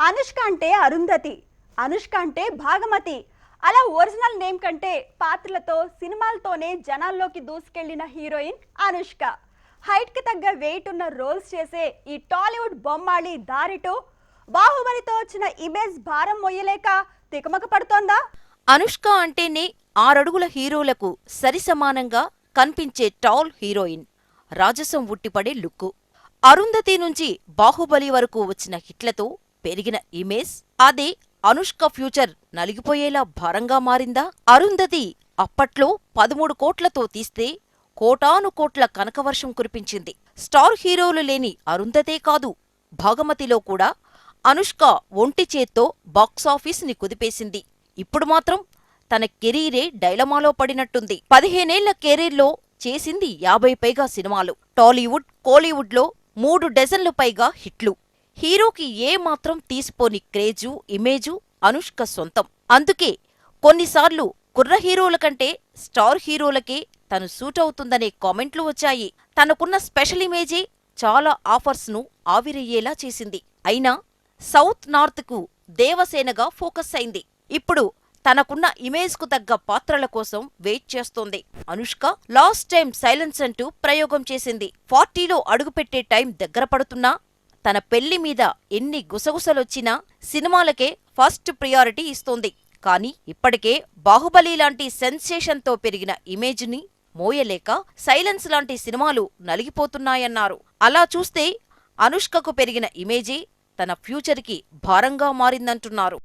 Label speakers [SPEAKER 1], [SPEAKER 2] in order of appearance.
[SPEAKER 1] అనుష్క అంటే అరుంధతి అనుష్క అంటే భాగమతి. అలా ఒరిజినల్ నేమ్ కంటే పాత్రలతో సినిమాలతోనే జనాల్లోకి దూసుకెళ్ళిన హీరోయిన్ అనుష్క. హైట్కి తగ్గ వెయిట్ ఉన్న రోల్స్ చేసే ఈ టాలీవుడ్ బొమ్మాళి దారిటో బాహుబలితో వచ్చిన ఇమేజ్ భారం మొయ్యలేక తికమక పడుతోందా?
[SPEAKER 2] అనుష్క అంటేనే ఆరడుగుల హీరోలకు సరిసమానంగా కనిపించే టాల్ హీరోయిన్. రాజసం ఉట్టిపడే లుక్కు. అరుంధతి నుంచి బాహుబలి వరకు వచ్చిన హిట్లతో పెరిగిన ఇమేజ్ అదే అనుష్క ఫ్యూచర్ నలిగిపోయేలా భారంగా మారిందా? అరుంధతి అప్పట్లో పదమూడు కోట్లతో తీస్తే కోటాను కోట్ల కనకవర్షం కురిపించింది. స్టార్ హీరోలు లేని అరుంధతే కాదు భాగమతిలో కూడా అనుష్క ఒంటి చేత్తో బాక్సాఫీస్ని కుదిపేసింది. ఇప్పుడు మాత్రం తన కెరీరే డైలమాలో పడినట్టుంది. పదిహేనేళ్ళ కెరీర్లో చేసింది యాభై పైగా సినిమాలు. టాలీవుడ్ కోలీవుడ్లో మూడు డజన్లు పైగా హిట్లు. హీరోకి ఏ మాత్రం తీసిపోని క్రేజు ఇమేజు అనుష్క సొంతం. అందుకే కొన్నిసార్లు కుర్ర హీరోల కంటే స్టార్ హీరోలకే తను సూట్ అవుతుందనే కామెంట్లు వచ్చాయి. తనకున్న స్పెషల్ ఇమేజే చాలా ఆఫర్స్ను ఆవిరయ్యేలా చేసింది. అయినా సౌత్ నార్త్కు దేవసేనగా ఫోకస్ అయింది. ఇప్పుడు తనకున్న ఇమేజ్కు తగ్గ పాత్రల కోసం వెయిట్ చేస్తోంది. అనుష్క లాస్ట్ టైం సైలెన్స్ అంటూ ప్రయోగం చేసింది. ఫార్టీలో అడుగుపెట్టే టైం దగ్గర పడుతున్నా తన పెళ్ళి మీద ఎన్ని గుసగుసలొచ్చినా సినిమాలకే ఫస్ట్ ప్రియారిటీ ఇస్తోంది. కానీ ఇప్పటికే బాహుబలి లాంటి సెన్సేషన్తో పెరిగిన ఇమేజ్ని మోయలేక సైలెన్స్ లాంటి సినిమాలు నలిగిపోతున్నాయన్నారు. అలా చూస్తే అనుష్కకు పెరిగిన ఇమేజే తన ఫ్యూచర్కి భారంగా మారిందంటున్నారు.